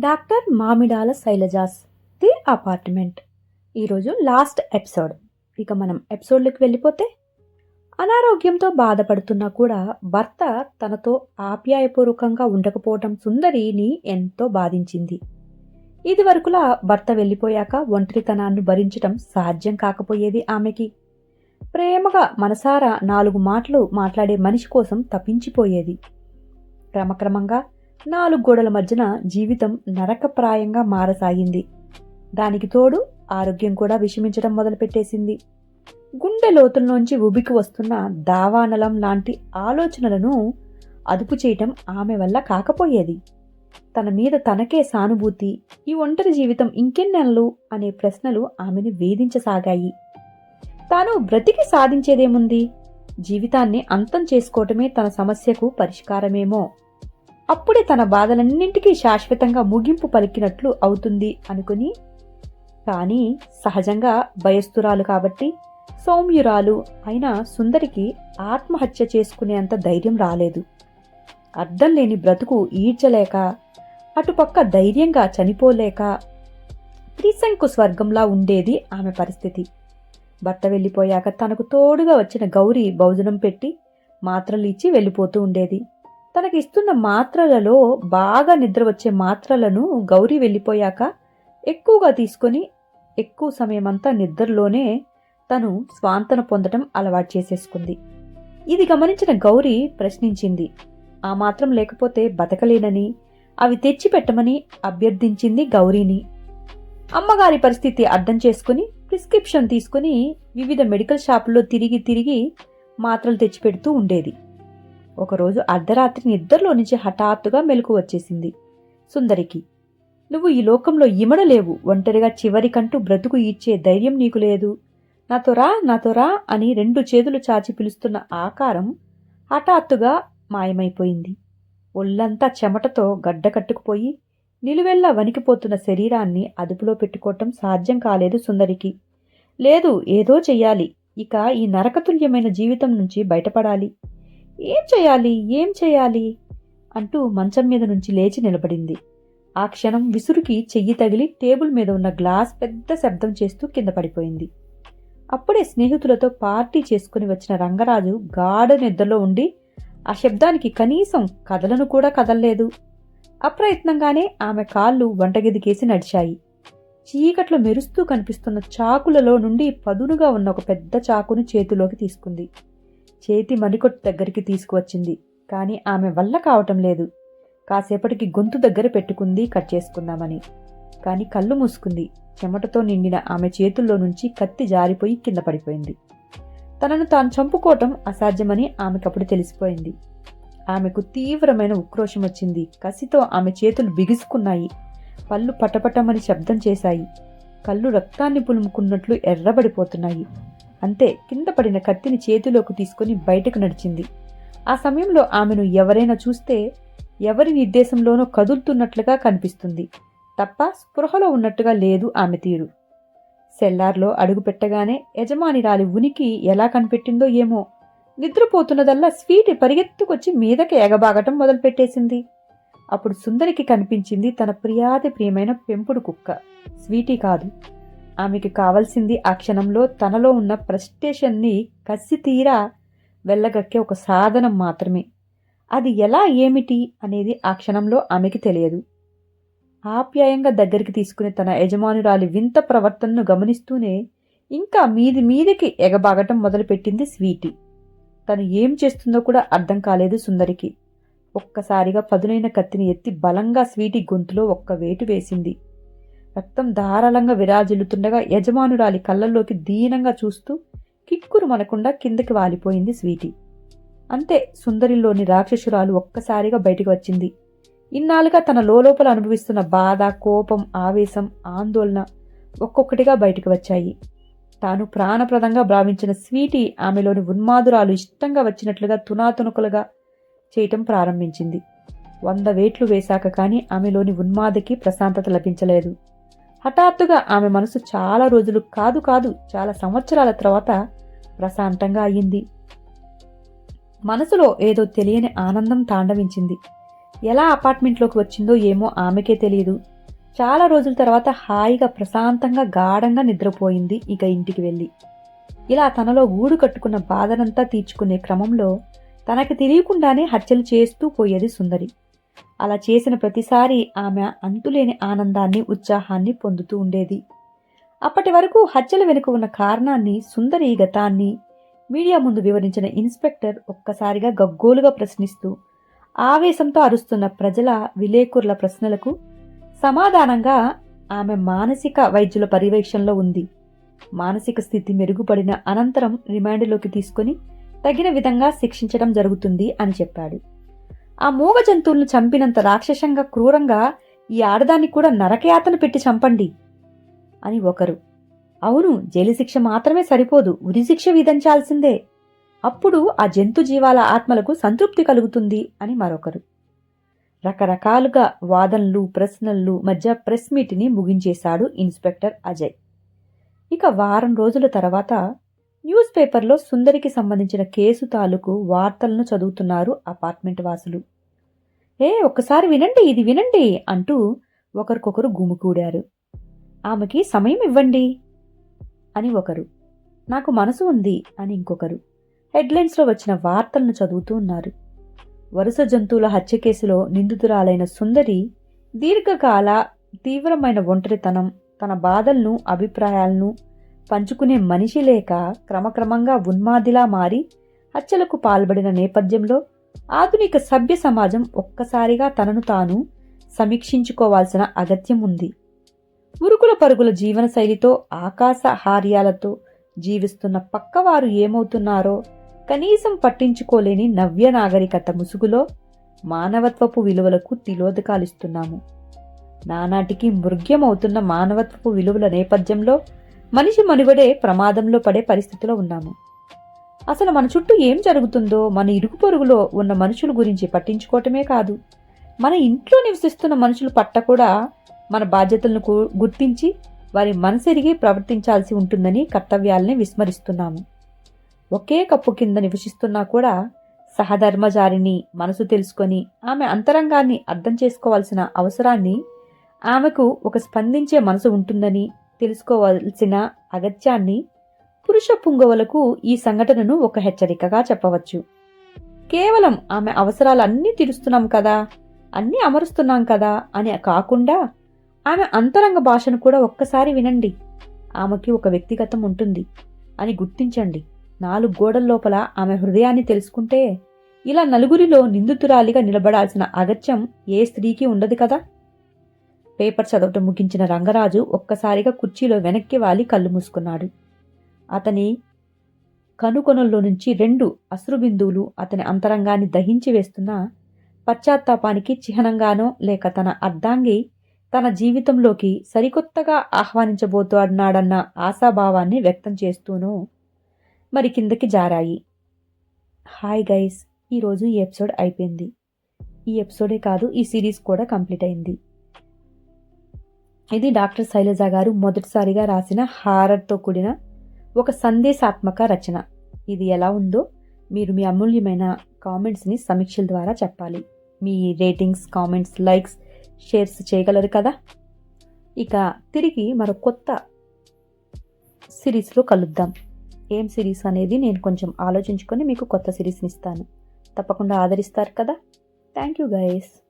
Doctor Mamidala Shailaja's the apartment. ఈరోజు last episode. ఇక మనం ఎపిసోడ్లోకి వెళ్ళిపోతే అనారోగ్యంతో బాధపడుతున్నా కూడా భర్త తనతో ఆప్యాయపూర్వకంగా ఉండకపోవటం సుందరిని ఎంతో బాధించింది. ఇది వరకులా భర్త వెళ్ళిపోయాక ఒంటరితనాన్ని భరించటం సాధ్యం కాకపోయేది ఆమెకి. ప్రేమగా మనసారా నాలుగు మాటలు మాట్లాడే మనిషి కోసం తప్పించిపోయేది. క్రమక్రమంగా నాలుగు గోడల మధ్యన జీవితం నరకప్రాయంగా మారసాగింది. దానికి తోడు ఆరోగ్యం కూడా విషమించడం మొదలుపెట్టేసింది. గుండె లోతుల్లోంచి ఉబికి వస్తున్న దావానలం లాంటి ఆలోచనలను అదుపు చేయటం ఆమె వల్ల కాకపోయేది. తన మీద తనకే సానుభూతి ఈ ఒంటరి జీవితం ఇంకెన్నెలలు అనే ప్రశ్నలు ఆమెను వేధించసాగాయి. తాను బ్రతికి సాధించేదేముంది? జీవితాన్ని అంతం చేసుకోవటమే తన సమస్యకు పరిష్కారమేమో? అప్పుడే తన బాధలన్నింటికీ శాశ్వతంగా ముగింపు పలికినట్లు అవుతుంది అనుకుని కానీ సహజంగా భయస్థురాలు కాబట్టి సౌమ్యురాలు అయిన సుందరికి ఆత్మహత్య చేసుకునేంత ధైర్యం రాలేదు. అర్థం లేని బ్రతుకు ఈడ్చలేక అటుపక్క ధైర్యంగా చనిపోలేక త్రిశంకు స్వర్గంలా ఉండేది ఆమె పరిస్థితి. భర్త వెళ్ళిపోయాక తనకు తోడుగా వచ్చిన గౌరీ భోజనం పెట్టి మాత్రలు ఇచ్చి వెళ్ళిపోతూ ఉండేది. తనకి ఇస్తున్న మాత్రలలో బాగా నిద్ర వచ్చే మాత్రలను గౌరీ వెళ్ళిపోయాక ఎక్కువగా తీసుకొని ఎక్కువ సమయమంతా నిద్రలోనే తను స్వాంతన పొందటం అలవాటు చేసేసుకుంది. ఇది గమనించిన గౌరీ ప్రశ్నించింది ఆ మాత్రం లేకపోతే బతకలేనని అవి తెచ్చిపెట్టమని అభ్యర్థించింది గౌరీని. అమ్మగారి పరిస్థితి అర్థం చేసుకుని ప్రిస్క్రిప్షన్ తీసుకుని వివిధ మెడికల్ షాపుల్లో తిరిగి తిరిగి మాత్రలు తెచ్చిపెడుతూ ఉండేది. ఒకరోజు అర్ధరాత్రి నిద్రలో నుంచి హఠాత్తుగా మెలకు వచ్చేసింది. సుందరికి నువ్వు ఈ లోకంలో ఇమడలేవు ఒంటరిగా చివరికంటూ బ్రతుకు ఇచ్చే ధైర్యం నీకు లేదు. నాతో రా నాతో రా అని రెండు చేతులు చాచి పిలుస్తున్న ఆకారం హఠాత్తుగా మాయమైపోయింది. ఒళ్ళంతా చెమటతో గడ్డ కట్టుకుపోయి నిలువెల్లా వణికిపోతున్న శరీరాన్ని అదుపులో పెట్టుకోవటం సాధ్యం కాలేదు సుందరికి. లేదు ఏదో చెయ్యాలి. ఇక ఈ నరకతుల్యమైన జీవితం నుంచి బయటపడాలి. ఏం చేయాలి? ఏం చేయాలి? అంటూ మంచం మీద నుంచి లేచి నిలబడింది. ఆ క్షణం విసురుకి చెయ్యి తగిలి టేబుల్ మీద ఉన్న గ్లాస్ పెద్ద శబ్దం చేస్తూ కింద పడిపోయింది. అప్పుడే స్నేహితులతో పార్టీ చేసుకుని వచ్చిన రంగరాజు గాఢ నిద్రలో ఉండి ఆ శబ్దానికి కనీసం కదలను కూడా కదల్లేదు. అప్రయత్నంగానే ఆమె కాళ్ళు వంటగదికేసి నడిచాయి. చీకట్లో మెరుస్తూ కనిపిస్తున్న చాకులలో నుండి పదునుగా ఉన్న ఒక పెద్ద చాకును చేతిలోకి తీసుకుంది. చేతి మణికొట్టు దగ్గరికి తీసుకువచ్చింది. కానీ ఆమె వల్ల కావటం లేదు. కాసేపటికి గొంతు దగ్గర పెట్టుకుంది కట్ చేసుకుందామని. కానీ కళ్ళు మూసుకుంది. చెమటతో నిండిన ఆమె చేతుల్లో నుంచి కత్తి జారిపోయి కింద పడిపోయింది. తనను తాను చంపుకోవటం అసాధ్యమని ఆమెకప్పుడు తెలిసిపోయింది. ఆమెకు తీవ్రమైన ఉక్రోషం వచ్చింది. కసితో ఆమె చేతులు బిగుసుకున్నాయి. పళ్ళు పటపటమని శబ్దం చేశాయి. కళ్ళు రక్తాన్ని పులుముకున్నట్లు ఎర్రబడిపోతున్నాయి. అంతే కింద పడిన కత్తిని చేతిలోకి తీసుకుని బయటకు నడిచింది. ఆ సమయంలో ఆమెను ఎవరైనా చూస్తే ఎవరి నిర్దేశంలోనో కదులుతున్నట్లుగా కనిపిస్తుంది. తప్ప స్పృహలో ఉన్నట్టుగా లేదు ఆమె తీరు. సెల్లార్లో అడుగుపెట్టగానే యజమాని యజమానిరాలి ఉనికి ఎలా కనిపెట్టిందో ఏమో. నిద్రపోతున్నదల్లా స్వీటి పరిగెత్తుకొచ్చి మీదకి ఎగబాగటం మొదలుపెట్టేసింది. అప్పుడు సుందరికి కనిపించింది తన ప్రియాతి ప్రియమైన పెంపుడు కుక్క. స్వీటీ కాదు ఆమెకి కావలసింది ఆ క్షణంలో తనలో ఉన్న ప్రస్టేషన్ని కసి తీరా వెళ్ళగక్కే ఒక సాధనం మాత్రమే. అది ఎలా ఏమిటి అనేది ఆ క్షణంలో ఆమెకి తెలియదు. ఆప్యాయంగా దగ్గరికి తీసుకుని తన యజమానురాలి వింత ప్రవర్తనను గమనిస్తూనే ఇంకా మీది మీదికి ఎగబాగటం మొదలుపెట్టింది స్వీటీ. తను ఏం చేస్తుందో కూడా అర్థం కాలేదు సుందరికి. ఒక్కసారిగా పదునైన కత్తిని ఎత్తి బలంగా స్వీటీ గొంతులో ఒక్క వేటు వేసింది. రక్తం ధారాళంగా విరాజిల్లుతుండగా యజమానురాలి కళ్ళల్లోకి దీనంగా చూస్తూ కిక్కురు మనకుండా కిందకి వాలిపోయింది స్వీటీ. అంతే సుందరిలోని రాక్షసురాలు ఒక్కసారిగా బయటికి వచ్చింది. ఇన్నాళ్ళుగా తన లోపల అనుభవిస్తున్న బాధ కోపం ఆవేశం ఆందోళన ఒక్కొక్కటిగా బయటికి వచ్చాయి. తాను ప్రాణప్రదంగా భావించిన స్వీటీ ఆమెలోని ఉన్మాదురాలు ఇష్టంగా వచ్చినట్లుగా తునాతునుకలుగా చేయటం ప్రారంభించింది. వంద వేట్లు వేశాక కానీ ఆమెలోని ఉన్మాదకి ప్రశాంతత లభించలేదు. హఠాత్తుగా ఆమె మనసు చాలా రోజులు కాదు కాదు చాలా సంవత్సరాల తర్వాత ప్రశాంతంగా అయ్యింది. మనసులో ఏదో తెలియని ఆనందం తాండవించింది. ఎలా అపార్ట్మెంట్లోకి వచ్చిందో ఏమో ఆమెకే తెలియదు. చాలా రోజుల తర్వాత హాయిగా ప్రశాంతంగా గాఢంగా నిద్రపోయింది ఇక ఇంటికి వెళ్ళి. ఇలా తనలో గూడు కట్టుకున్న బాధనంతా తీర్చుకునే క్రమంలో తనకు తెలియకుండానే హత్యలు చేస్తూ పోయేది సుందరి. అలా చేసిన ప్రతిసారి ఆమె అంతులేని ఆనందాన్ని ఉత్సాహాన్ని పొందుతూ ఉండేది. అప్పటి వరకు హత్యల వెనుక ఉన్న కారణాన్ని సుందరి గతాన్ని మీడియా ముందు వివరించిన ఇన్స్పెక్టర్ ఒక్కసారిగా గగ్గోలుగా ప్రశ్నిస్తూ ఆవేశంతో అరుస్తున్న ప్రజల విలేకరుల ప్రశ్నలకు సమాధానంగా ఆమె మానసిక వైద్యుల పర్యవేక్షణలో ఉంది. మానసిక స్థితి మెరుగుపడిన అనంతరం రిమాండ్లోకి తీసుకుని తగిన విధంగా శిక్షించడం జరుగుతుంది అని చెప్పాడు. ఆ మూగ జంతువులను చంపినంత రాక్షసంగా క్రూరంగా ఈ ఆడదాన్ని కూడా నరకయాతను పెట్టి చంపండి అని ఒకరు. అవును జైలు శిక్ష మాత్రమే సరిపోదు ఉరిశిక్ష విధించాల్సిందే. అప్పుడు ఆ జంతు జీవాల ఆత్మలకు సంతృప్తి కలుగుతుంది అని మరొకరు. రకరకాలుగా వాదనలు ప్రశ్నలు మధ్య ప్రెస్ మీట్ని ముగించేశాడు ఇన్స్పెక్టర్ అజయ్. ఇక వారం రోజుల తర్వాత న్యూస్ పేపర్లో సుందరికి సంబంధించిన కేసు తాలూకు వార్తలను చదువుతున్నారు అపార్ట్మెంట్ వాసులు. ఏ ఒక్కసారి వినండి ఇది వినండి అంటూ ఒకరికొకరు గుమికూడారు ఆమెకి సమయం ఇవ్వండి అని ఒకరు. నాకు మనసు ఉంది అని ఇంకొకరు. హెడ్లైన్స్లో వచ్చిన వార్తలను చదువుతూ ఉన్నారు. వరుస జంతువుల హత్య కేసులో నిందితురాలైన సుందరి దీర్ఘకాల తీవ్రమైన ఒంటరితనం తన బాధలను అభిప్రాయాలను పంచుకునే మనిషి లేక క్రమక్రమంగా ఉన్మాదిలా మారి హత్యలకు పాల్పడిన నేపథ్యంలో ఆధునిక సభ్య సమాజం ఒక్కసారిగా తనను తాను సమీక్షించుకోవాల్సిన అగత్యం ఉంది. ఉరుకుల పరుగుల జీవనశైలితో ఆకాశ హార్యాలతో జీవిస్తున్న పక్కవారు ఏమవుతున్నారో కనీసం పట్టించుకోలేని నవ్య నాగరికత ముసుగులో మానవత్వపు విలువలకు తిలోదకాలిస్తున్నాము. నానాటికి మృగ్యమవుతున్న మానవత్వపు విలువల నేపథ్యంలో మనిషి మనుగడే ప్రమాదంలో పడే పరిస్థితిలో ఉన్నాము. అసలు మన చుట్టూ ఏం జరుగుతుందో మన ఇరుగు పొరుగులో ఉన్న మనుషుల గురించి పట్టించుకోవటమే కాదు. మన ఇంట్లో నివసిస్తున్న మనుషుల పట్ల కూడా మన బాధ్యతలను గుర్తించి వారి మనసెరిగి ప్రవర్తించాల్సి ఉంటుందని కర్తవ్యాలని విస్మరిస్తున్నాము. ఒకే కప్పు కింద నివసిస్తున్నా కూడా సహధర్మజారిని మనసు తెలుసుకొని ఆమె అంతరంగాన్ని అర్థం చేసుకోవాల్సిన అవసరాన్ని ఆమెకు ఒక స్పందించే మనసు ఉంటుందని తెలుసుకోవాల్సిన అగత్యాన్ని పురుష పుంగవలకు ఈ సంఘటనను ఒక హెచ్చరికగా చెప్పవచ్చు. కేవలం ఆమె అవసరాలన్నీ తీరుస్తున్నాం కదా అన్నీ అమరుస్తున్నాం కదా అని కాకుండా ఆమె అంతరంగ భాషను కూడా ఒక్కసారి వినండి. ఆమెకి ఒక వ్యక్తిగతం ఉంటుంది అని గుర్తించండి. నాలుగు గోడల లోపల ఆమె హృదయాన్ని తెలుసుకుంటే ఇలా నలుగురిలో నిందితురాలిగా నిలబడాల్సిన అగత్యం ఏ స్త్రీకి ఉండదు కదా. పేపర్ చదవటం ముగించిన రంగరాజు ఒక్కసారిగా కుర్చీలో వెనక్కి వాలి కళ్ళు మూసుకున్నాడు. అతని కనుకొనల్లో నుంచి రెండు అశ్రుబిందువులు అతని అంతరంగాన్ని దహించి వేస్తున్న పశ్చాత్తాపానికి చిహ్నంగానో లేక తన అర్ధాంగి తన జీవితంలోకి సరికొత్తగా ఆహ్వానించబోతున్నాడన్న ఆశాభావాన్ని వ్యక్తం చేస్తూనూ మరి కిందకి జారాయి. హాయ్ గైస్ ఈరోజు ఈ ఎపిసోడ్ అయిపోయింది. ఈ ఎపిసోడే కాదు ఈ సిరీస్ కూడా కంప్లీట్ అయింది. ఇది డాక్టర్ శైలజ గారు మొదటిసారిగా రాసిన హారర్తో కూడిన ఒక సందేశాత్మక రచన. ఇది ఎలా ఉందో మీరు మీ అమూల్యమైన కామెంట్స్ని సమీక్షల ద్వారా చెప్పాలి. మీ రేటింగ్స్ కామెంట్స్ లైక్స్ షేర్స్ చేయగలరు కదా? ఇక తిరిగి మరో కొత్త సిరీస్లో కలుద్దాం. ఏం సిరీస్ అనేది నేను కొంచెం ఆలోచించుకొని మీకు కొత్త సిరీస్ని ఇస్తాను. తప్పకుండా ఆదరిస్తారు కదా? Thank you guys.